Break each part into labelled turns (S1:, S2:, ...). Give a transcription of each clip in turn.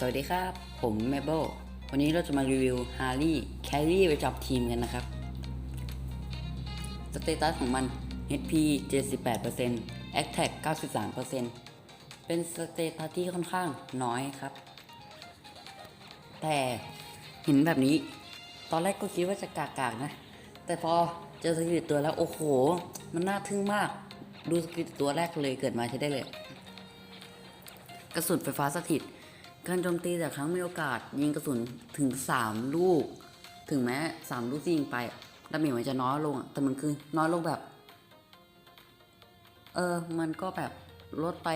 S1: สวัสดีครับ ผมแมเบิลวันนี้เราจะมารีวิวฮาร์รี่แคลรี่ไปจับทีมกันนะครับ สเตตัสของมัน HP 78% Attack 93%เป็นสเตตัสที่ค่อนข้างน้อยครับ แต่เห็นแบบนี้ ตอนแรกก็คิดว่าจะกากๆนะ แต่พอเจอสกิลตัวแล้ว โอ้โห มันน่าทึ่งมาก ดูสกิลตัวแรกเลยเกิดมาใช้ได้เลย กระสุนไฟฟ้าสถิต การโจมตีแต่ครั้งมีโอกาสยิงกระสุนถึง 3 ลูก ถึงแม้ 3 ลูกที่ยิงไปดาเมจมันจะน้อยลง แต่มันคือน้อยลงแบบ เออ มันก็แบบลดไป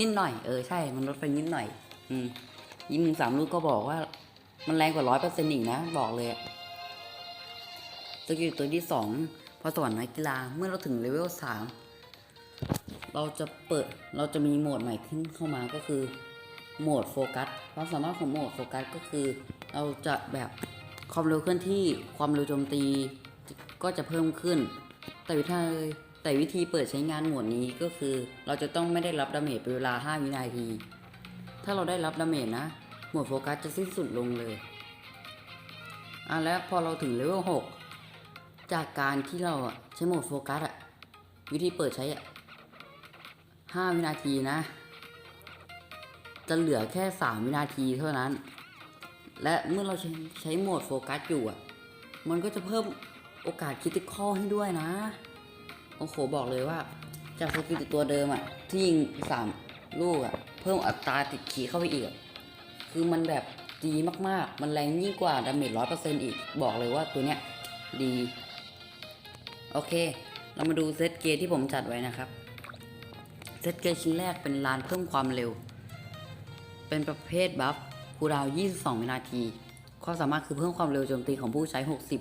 S1: นิดหน่อย เออ ใช่ มันลดไปนิดหน่อย อืมยิงสามลูกก็บอกว่า มันแรงกว่าร้อยเปอร์เซ็นต์อีกนะ บอกเลยสกิลตัวที่สองพอสวรรค์นักกีฬาเมื่อเราถึงเลเวลสามเราจะเปิด เราจะมีโหมดใหม่ขึ้นเข้ามาก็คือ โหมดโฟกัสความสามารถของโหมดโฟกัสก็คือ เราจะแบบความเร็วเคลื่อนที่ความเร็วโจมตีก็จะเพิ่มขึ้น แต่วิธีแต่วิธีเปิดใช้งานโหมดนี้ก็คือ เราจะต้องไม่ได้รับดาเมจเป็นเวลา 5 วินาที ถ้าเราได้รับดาเมจนะโหมดโฟกัสจะสิ้นสุดลงเลยอะแล้วพอเราถึงเลเวล6จากการที่เราใช้โหมดโฟกัสอะวิธีเปิดใช้อะ5วินาทีนะ จะเหลือแค่ 3 วินาทีเท่านั้น และเมื่อเราใช้ใช้โหมดโฟกัสอยู่อะ มันก็จะเพิ่มโอกาสคิติคอให้ด้วยนะ โอ้โหบอกเลยว่า จากสกิลตัวเดิมอะ ที่ยิง 3 ลูกอะ เพิ่มอัตราติดขีเข้าไปอีก คือมันแบบดีมากๆ มันแรงยิ่งกว่าดาเมจร้อยเปอร์เซ็นต์อีก บอกเลยว่าตัวเนี้ยดี โอเค เรามาดูเซตเกมที่ผมจัดไว้นะครับ เซตเกมชิ้นแรกเป็นลานเพิ่มความเร็ว เป็นประเภทบัฟคูดาว 22 วินาที ความสามารถคือเพิ่มความเร็วโจมตีของผู้ใช้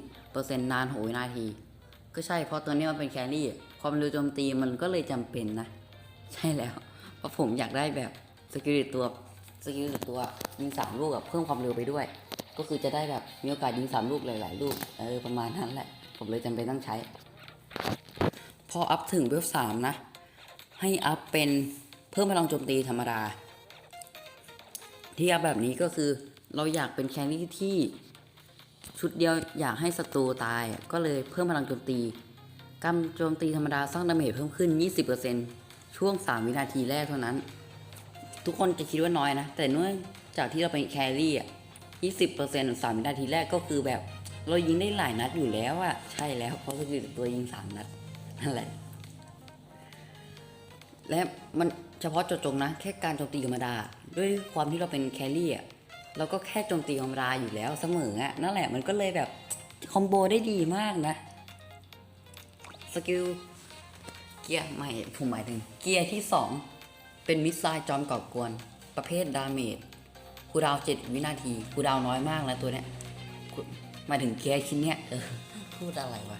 S1: 60%นาน 6 วินาที ก็ใช่ เพราะตัวนี้มันเป็นแครี่ ความเร็วโจมตีมันก็เลยจำเป็นนะ ใช่แล้ว เพราะผมอยากได้แบบสกิลตัวสกิลตัวยิงสามลูกกับเพิ่มความเร็วไปด้วย ก็คือจะได้แบบมีโอกาสยิงสามลูกหลายๆลูก เออประมาณนั้นแหละ ผมเลยจำเป็นต้องใช้ พออัพถึงเวลสามนะ ให้อัพเป็นเพิ่มพลังโจมตีธรรมดา ที่อัพแบบนี้ก็คือเราอยากเป็นแครี่ที่ชุดเดียวอยากให้ศัตรูตาย ก็เลยเพิ่มพลังโจมตีการโจมตีธรรมดาสร้างดาเมจเพิ่มขึ้น 20%ช่วง 3 วินาทีแรกเท่านั้น ทุกคนจะคิดว่าน้อยนะ แต่เนื่องจากที่เราเป็นแครี่อะ20% 3 วินาทีแรกก็คือแบบ เรายิงได้หลายนัดอยู่แล้วอะใช่แล้วเพราะก็คือตัวยิง 3 นัดนั่นแหละ และมันเฉพาะเจาะจงนะ แค่การโจมตีธรรมดา ด้วยความที่เราเป็นแครี่อะเราก็แค่โจมตีธรรมดาอยู่แล้วเสมออะนั่นแหละมันก็เลยแบบคอมโบได้ดีมากนะสกิลเกียร์ใหม่ผมหมายถึง เกียร์ที่ 2 เป็นมิสไซล์จอมก่อกวน ประเภทดาเมจคูดาวน์7วินาทีคูดาวน้อยมากแล้วตัวเนี้ยมาถึงเกียร์ชิ้นเนี้ยเออพูดอะไรวะ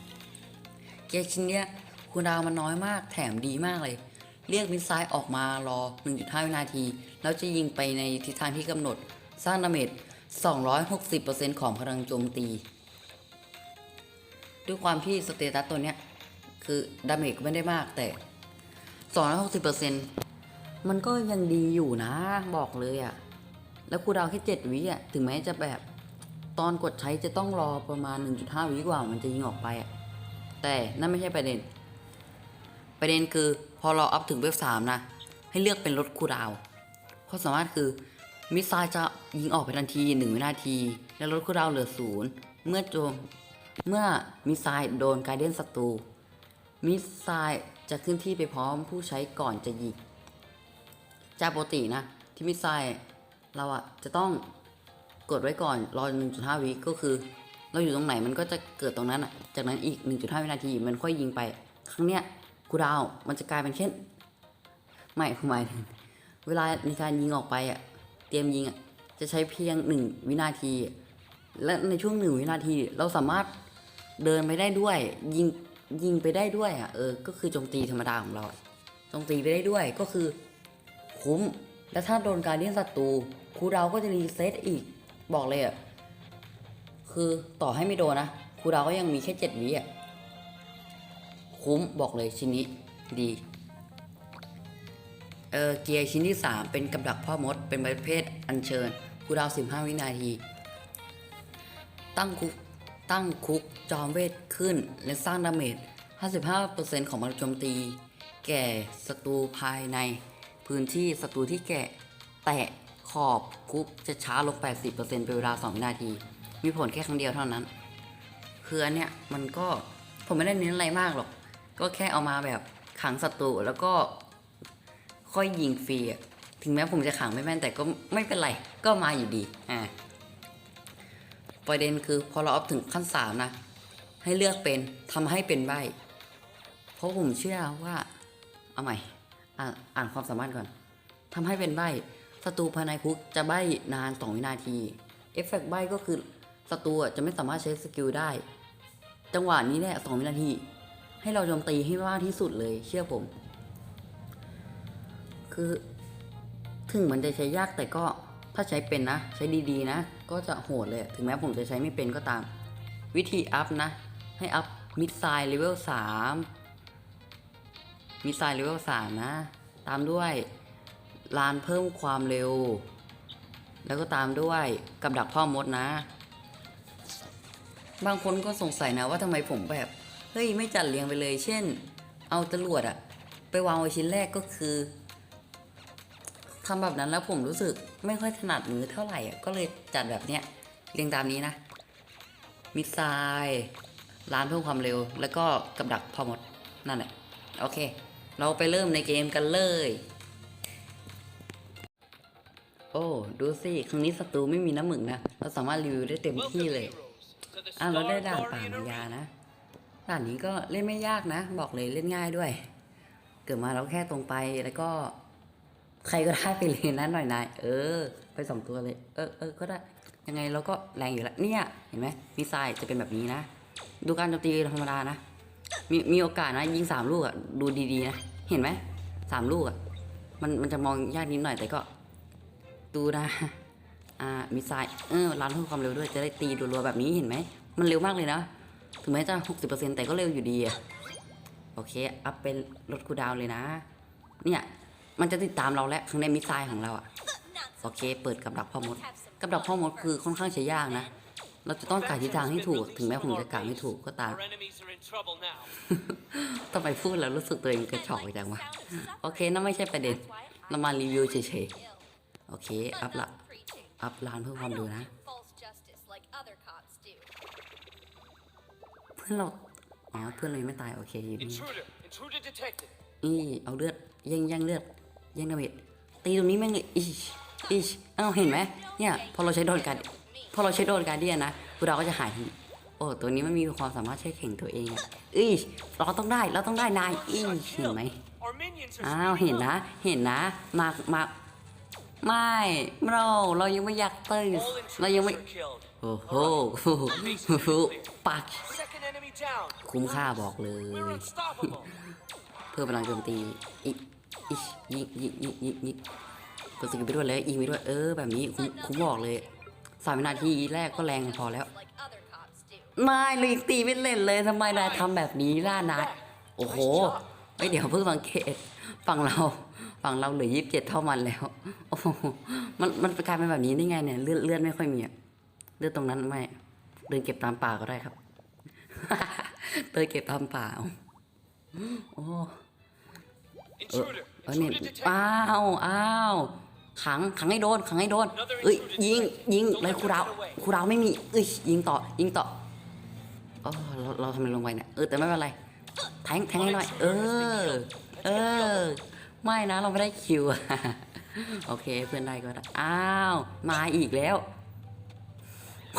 S1: เกียร์ชิ้นเนี้ยคูดาวมันน้อยมากแถมดีมากเลย เรียกมิสไซล์ออกมารอ 1.5 วินาที แล้วจะยิงไปในทิศทางที่กำหนด สร้างดาเมจ 260%ของพลังโจมตี ด้วยความที่สเตตัสตัวเนี้ย คือดาเมจไม่ได้มากแต่ 260%มันก็ยังดีอยู่นะบอกเลยอะ่ะ แล้วคูดาวแค่ 7 วิอะ ถึงแม้จะแบบตอนกดใช้จะต้องรอประมาณ 1.5 วิกว่ามันจะยิงออกไปอะ แต่นั่นไม่ใช่ประเด็น ประเด็นคือ พอเราอัพถึงเวฟสามนะ ให้เลือกเป็นรถคูดาวน์ความสามารถคือ มิสไซล์จะยิงออกไปทันทีหนึ่งวินาที และรถคูดาวเหลือศูนย์เมื่อโจมเมื่อมิสไซล์โดนการเดนศัตรู มิสไซล์จะขึ้นที่ไปพร้อมผู้ใช้ก่อนจะยิงจากปกตินะ ที่มิสไซล์เราอะจะต้องกดไว้ก่อนรอ 1.5 วิก็คือ เราอยู่ตรงไหนมันก็จะเกิดตรงนั้นอะจากนั้นอีก 1.5 วินาทีมันค่อยยิงไป ครั้งเนี้ย คูดาวมันจะกลายเป็นเช่น ไม่ผมหมายถึงเวลาในการยิงออกไปอะเตรียมยิงอะจะใช้เพียงหนึ่งวินาที และในช่วงหนึ่งวินาทีเราสามารถเดินไปได้ด้วย ยิงยิงไปได้ด้วยอะเออก็คือโจมตีธรรมดาของเราโจมตีไปได้ด้วยก็คือ คุ้มและถ้าโดนการเลี้ยนศัตรูคูดาวก็จะรีเซ็ตอีกบอกเลยอะคือต่อให้ไม่โดนนะคูดาวก็ยังมีแค่เจ็ดวิอะ คุ้มบอกเลยชิ้นนี้ดีเออเกียร์ชิ้นที่ 3 เป็นกับดักพ่อมด เป็นประเภทอัญเชิญคูดาว 15 วินาที ตั้งคุกตั้งคุกจอมเวทขึ้น และสร้างดาเมจ 55%ของพลังโจมตี แก่ศัตรูภายใน พื้นที่ศัตรูที่แกะแตะขอบคุกจะช้าลง 80%เป็นเวลา 2 วินาที มีผลแค่ครั้งเดียวเท่านั้น คืออันเนี้ยมันก็ผมไม่ได้เน้นอะไรมากหรอก ก็แค่เอามาแบบขังศัตรูแล้วก็ค่อยยิงฟรีถึงแม้ผมจะขังไม่แม่นแต่ก็ไม่เป็นไร ก็มาอยู่ดีอ่าประเด็นคือพอเราอัพถึงขั้นสามนะ ให้เลือกเป็นทำให้เป็นใบ เพราะผมเชื่อว่าเอาใหม่อ่านอ่านความสามารถก่อนทำให้เป็นใบศัตรูภายในคุกจะใบนาน2วินาทีเอฟเฟกต์ใบก็คือศัตรูจะไม่สามารถใช้สกิลได้ จังหวะนี้แหละ2วินาที ให้เราโจมตีให้มากที่สุดเลย เชื่อผม คือ ถึงมันจะใช้ยากแต่ก็ถ้าใช้เป็นนะ ใช้ดีๆนะ ก็จะโหดเลย ถึงแม้ผมจะใช้ไม่เป็นก็ตาม วิธีอัพนะ ให้อัพมิดไซล์เลเวล3มิดไซล์เลเวล3นะ ตามด้วยลานเพิ่มความเร็ว แล้วก็ตามด้วยกับดักพ่อมดนะ บางคนก็สงสัยนะว่าทำไมผมแบบ เฮ้ยไม่จัดเรียงไปเลย เช่น เอาจรวดอะไปวางไว้ชิ้นแรกก็คือทำแบบนั้นแล้วผมรู้สึกไม่ค่อยถนัดมือเท่าไหร่อะก็เลยจัดแบบเนี้ยเรียงตามนี้นะมิดไซล์ร้านเพิ่มความเร็ว แล้วก็กับดักพอหมดนั่นแหละโอเค เราไปเริ่มในเกมกันเลย โอ้ดูสิ ครั้งนี้ศัตรูไม่มีน้ำหมึกนะ เราสามารถรีวิวได้เต็มที่เลย อะเราได้ด่านป่ามายานะ ด่านนี้ก็เล่นไม่ยากนะ บอกเลยเล่นง่ายด้วย เกิดมาเราแค่ตรงไปแล้วก็ ใครก็ได้ไปเลยนะหน่อยนายเออ ไปสองตัวเลย เออเออก็ได้ ยังไงเราก็แรงอยู่แล้วเนี่ย เห็นไหมมิสไซล์จะเป็นแบบนี้นะ ดูการโจมตีธรรมดานะ มีมีโอกาสนะยิงสามลูกอะดูดีๆนะ เห็นไหมสามลูกอะมันมันจะมองยากนิดหน่อยแต่ก็ ดูนะอ่ามิสไซล์เออรันเพิ่มความเร็วด้วยจะได้ตีรัวๆแบบนี้เห็นไหมมันเร็วมากเลยนะ ถึงแม้จะหกสิบเปอร์เซ็นต์แต่ก็เร็วอยู่ดีอะโอเค อัพเป็นลดคูดาวเลยนะ เนี่ย มันจะติดตามเราและข้างในมิสไซล์ของเราอะโอเค เปิดกับดักพ่อมด กับดักพ่อมดคือค่อนข้างใช้ยากนะ เราจะต้องกาทิศทางให้ถูก ถึงแม้ผมจะกาไม่ถูกก็ตาม ทำไมพูดแล้วรู้สึกตัวเองกระชอกจังวะ โอเค นั่นไม่ใช่ประเด็นเรามารีวิวเฉยๆ โอเค อัพละ อัพร้านเพิ่มความดูนะ อนเราอ๋อเพื่อนเรายังไม่ตายโอเคอยู่นี่
S2: Intruder, intruder detected.
S1: นี่เอาเลือดแย่งแย่งเลือดแย่งดาเมจตีตรงนี้แม่งเลยอิชอิชเอ้าเห็นไหมเนี่ยพอเราใช้โดนการพอเราใช้โดนการเดียนนะคือเราก็จะหายทันทีโอ้ตัวนี้มันมีความสามารถใช้แข่งตัวเองอะอิชเราต้องได้เราต้องได้นายอิชเห็นไหม
S2: Our minions are
S1: อ้าว
S2: spreading
S1: เห็นนะ
S2: out.
S1: เห็นนะมามาไม่เราเรายังไม่อยากตื่น
S2: All
S1: เรายังไม่
S2: intruders are killed.
S1: โอ้โหปัก
S2: Second enemy down.
S1: คุ้มค่าบอกเลย เพื่อพลังโจมตีอีอียิงยิงยิงยิงยิงกดสกิลไปด้วยเลยยิงไปด้วยเออแบบนี้คุ้มคุ้มบอกเลยสามวินาทีแรกก็แรงพอแล้วไม่เลยตีไม่เล่นเลยทำไมนายทำแบบนี้ล่ะนายโอ้โหไม่เดี๋ยวเพิ่งสังเกตฝั่งเราฝั่งเราเหลือยี่สิบเจ็ดเท่ามันแล้วโอ้โหมันมันกลายเป็นแบบนี้ได้ไงเนี่ยเลือดเลือดไม่ค่อยมีเลือดตรงนั้นไม่เดินเก็บตามป่าก็ได้ครับ เดินเก็บตามป่าโอ้
S2: Intruder,
S1: เออเนี่ย
S2: intruder detected.
S1: อ้าวอ้าวขังขังให้โดนขังให้โดนเอ้ยยิงยิงเลยครูดาวครูดาวไม่มีเอ้ยยิงต่อยิงต่อเออเราเราทำอะไรลงไปเนี่ยเออแต่ไม่เป็นไรแทงแทงให้หน่อย เออ เออ ไม่นะเราไม่ได้คิวโอเคเพื่อนได้ก็ได้อ้าว มาอีกแล้ว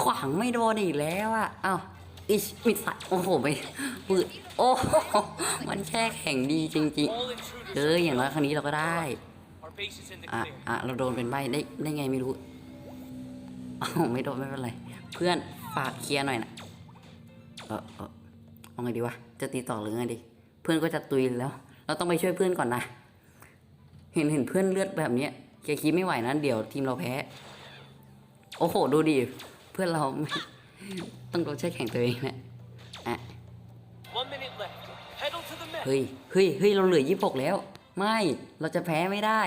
S1: ขวางไม่โดนอีกแล้วอะอ้าว อิชมิดใส่โอ้โหไม่ปืนโอ้โหมันแค่แข่งดีจริงๆเอออย่างน้อยครั้งนี้เราก็ได้ อะอะเราโดนเป็นใบได้ได้ไงไม่รู้อ้าวไม่โดนไม่เป็นไร เพื่อนฝากเคลียร์หน่อยนะเออเออเอาไงดีวะจะตีต่อหรือไงดี เพื่อนก็จะตุยแล้ว เราต้องไปช่วยเพื่อนก่อนนะ เห็นเห็นเพื่อนเลือดแบบเนี้ยแกคิดไม่ไหวนะเดี๋ยวทีมเราแพ้ โอ้โห ดูดิ เพื่อนเราไม่ ต้องโดนใช้แข่งตัวเองแหละอะ
S2: One minute left. Pedal to the
S1: เฮ้
S2: metal.
S1: ยเฮ้ยเฮ้ยเราเหลือยี่สิบหกแล้ว ไม่เราจะแพ้ไม่ได้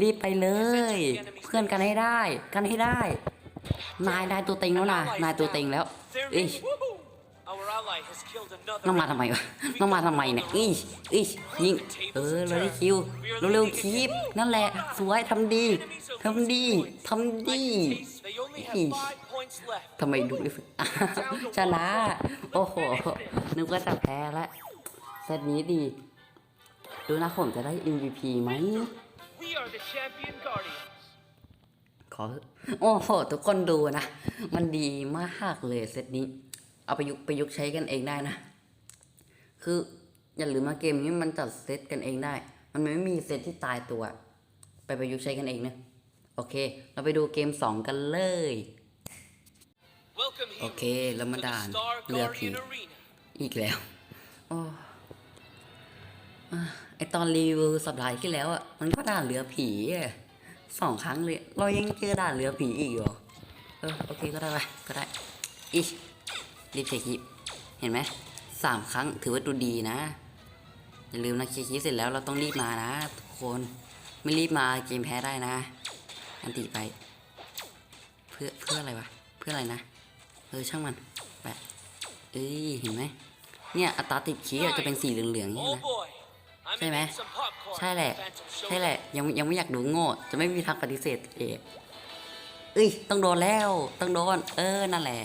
S1: รีบไปเลย เพื่อนกันให้ได้ กันให้ได้ นายนายตัวเต็งแล้วนะนายตัวเต็งแล้ว
S2: They're
S1: เอ้ย ต้องมาทำไมวะต้องมาทำไมเนี่ยอีอียิงเออเราได้คิวเร็วๆคีบนั่นแหละสวยทำดีทำดีทำดีทำไมดูดิอะชนะโอ้โหนึกว่าจะแพ้แล้วเซตนี้ดี ดูนะผมจะได้ MVP ไหมขอโอ้โหทุกคนดูนะ มันดีมากเลยเซตนี้ เอาไปยุกต์ไปยุกต์ใช้กันเองได้นะ คืออย่าลืมมาเกมนี้มันจัดเซตกันเองได้ มันไม่มีเซตที่ตายตัว ไปประยุกต์ใช้กันเองนะ โอเค เราไปดูเกม 2 กันเลย
S2: Welcome here
S1: Okay,
S2: to the
S1: Ramadan.
S2: Star
S1: Lihat
S2: Guardian
S1: ni.
S2: Arena.
S1: อีกแล้วโอ้อะไอตอนรีวิวสัปดาห์ที่แล้วอะ มันก็ด่านเรือผีอะสองครั้งเลย เรายังเจอด่านเรือผีอีกเหรอ เออ โอเคก็ได้ไปก็ได้อี รีบเช็คคลิปเห็นไหมสามครั้งถือว่าดูดีนะ อย่าลืมนะเช็คคลิปเสร็จแล้วเราต้องรีบมานะทุกคนไม่รีบมาเกมแพ้ได้นะ อันติไป เพื่อเพื่ออะไรวะ เพื่ออะไรนะ เออช่างมันไปเอ้ยเห็นไหมเนี่ยอัตราติดขี้อะจะเป็นสีเหลืองๆใช่
S2: Oh
S1: ไหม
S2: boy. I'm
S1: ใช่ไหม
S2: gonna eat some popcorn.
S1: ใช่แหละ
S2: Phantom
S1: ใช่แหละ
S2: Showdown.
S1: ยังยังไม่อยากดูโง่ จะไม่มีทางปฏิเสธเอกเอ้ย ต้องโดนแล้ว ต้องโดน เออ นั่นแหละ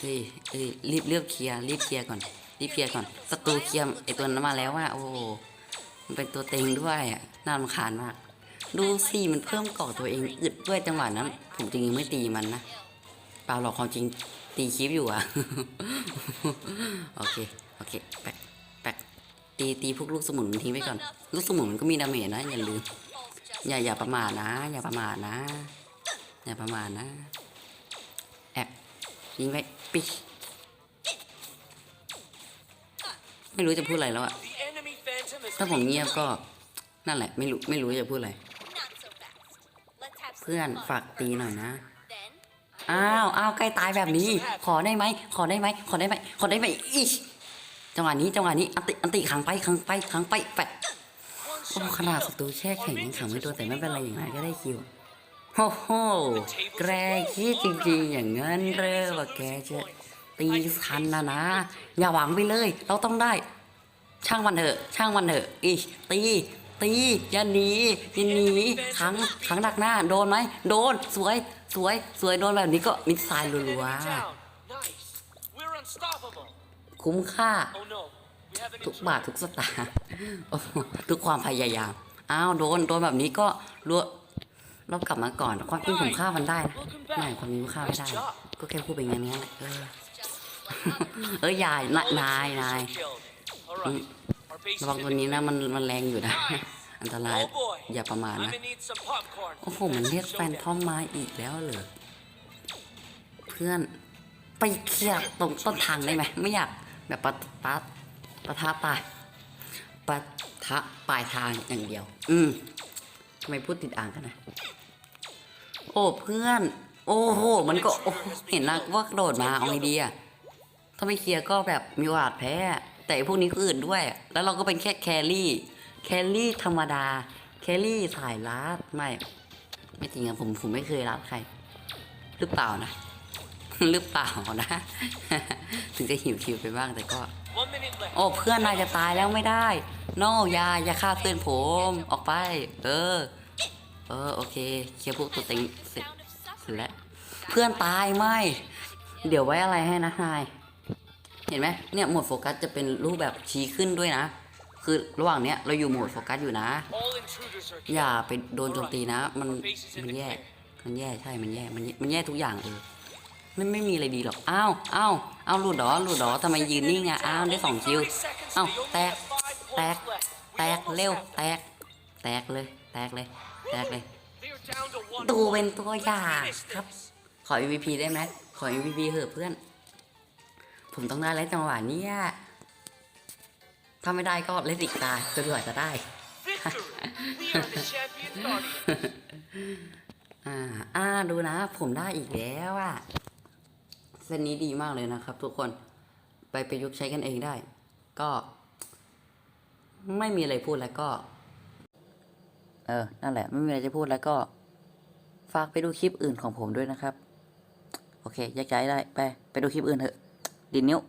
S1: เอ้ยเอ้ยรีบเรียบเคลียร์รีบเคลียร์ก่อน รีบเคลียร์ก่อนศัตรูเคลียร์ไอตัวนั้นมาแล้วว่า โอ้มันเป็นตัวเต็งด้วยอะน่ารำคาญมาก ดูสิมันเพิ่มเกาะตัวเองอึดด้วยจังหวะนั้นผมจริงๆไม่ตีมันนะเปล่าหรอกความจริงตีคลิปอยู่อะโอเคโอเคแปกแปกตีตีพวกลูกสมุนมันทิ้งไปก่อน ลูกสมุนมันก็มีดาเมจนะอย่าลืมอย่าอย่าประมาทนะ อย่าประมาทนะอย่าประมาทนะ ยิงไปปิไม่รู้จะพูดอะไรแล้วอะถ้าผมเงียบก็นั่นแหละ ไม่รู้ไม่รู้จะพูดอะไร เพื่อนฝากตีหน่อยนะ อ้าวอ้าวใกล้ตายแบบนี้ ขอได้ไหมขอได้ไหมขอได้ไหมขอได้ไหมอิชจังหวะนี้จังหวะนี้อันติอันติขังไปขังไปขังไปแปด
S2: one
S1: โอ้ขนาดศัตรูแช่แข็งยังขังไม่โดนแต่ไม่เป็นไรอย่างไรก็ได้คิว โอ้โห แกคิดจริงๆ อย่างนั้นเร่ว่าแกจะตีทันนะนะ อย่าหวังไปเลย เราต้องได้ ช่างมันเถอะ ช่างมันเถอะ อีตี ตีอย่าหนีอย่าหนีขังขังดักหน้า โดนไหม โดน สวย สวย สวย โดนแบบนี้ก็มิดไซล์รั
S2: Enemy
S1: ว
S2: down. Nice. We're unstoppable.
S1: ๆคุ้มค่า
S2: Oh no. We have an
S1: ทุก
S2: intruder.
S1: บาททุกสตางค์โอ้โหทุกความพยายาม อ้าว โดน โดนแบบนี้ก็รัว เรากลับมาก่อนความจริงผมฆ่ามันได้นะไม่ความจริงฆ่าไม่ได้ ก็แค่พูดไปงั้นงั้แหละเออเอ้ยอยายนายนายนายระวังตัวนี้นะมันมันแรงอยู่นะ อันตรายอย่าประมาทนะโอ้โหมันเรียกแฟนทอมมาอีกแล้วเหรอเพื่อนไปเคลียร์ตรงต้นทางได้ไหมไม่อยากแบบปะปะปะทะปลายปะทะปลายทางอย่างเดียว อืมทำไมพูดติดอ่างกันนะ โอ้เพื่อน โอ้โห มันก็เห็นนะว่ากระโดดมาเอาไงดีอะถ้าไม่เคลียร์ก็แบบมีโอกาสแพ้ แต่พวกนี้ก็อื่นด้วย แล้วเราก็เป็นแค่แครี่ แครี่ธรรมดา แครี่สายลัดไม่ ไม่จริงอะผมผมไม่เคยรัดใคร หรือเปล่านะ หรือเปล่านะ ถึงจะหิวคิวไปบ้างแต่ก็ โอ้เพื่อนนายจะตายแล้วไม่ได้ นอย่าอย่าฆ่าเพื่อนผม ออกไป เออ เออโอเคเคลียร์พวกตัวเต็งเสร็จเสร็จแล้วเพื่อนตายไม่ เดี๋ยวไว้อะไรให้นะนายเห็นไหมเนี่ยโหมดโฟกัสจะเป็นรูปแบบชี้ขึ้นด้วยนะ คือระหว่างเนี้ยเราอยู่โหมดโฟกัสอยู่นะ อย่าไปโดนโจมตีนะ มันมันแย่ มันแย่ใช่ มันแย่ มันแย่มันแย่ทุกอย่างเออไม่ไม่มีอะไรดีหรอก อ้าวอ้าวอ้าวหลุดเหรอหลุดเหรอทำไมยืนนิ่งอะอ้าวได้สองคิว อ้าวแตก แตก แตกเร็ว แตก แตกเลย แตกเลย แตกเลย ดูเป็นตัวอย่างครับ ขอ MVP ได้ไหมขอ MVP เหอะเพื่อน ผมต้องได้แล้วจังหวะเนี้ยถ้าไม่ได้ก็เล่นอีกตาจนกว่าจะได้อ่าอ่าดูนะ ผมได้อีกแล้วอะเส้นนี้ดีมากเลยนะครับ ทุกคนไปประยุกต์ใช้กันเองได้ ก็ ไม่มีอะไรพูดแล้วก็ เออ นั่นแหละ ไม่มีอะไรจะพูดแล้วก็ ฝากไปดูคลิปอื่นของผมด้วยนะครับ โอเคแยกย้ายได้ ไป ไปดูคลิปอื่นเถอะ ดินนิ้ว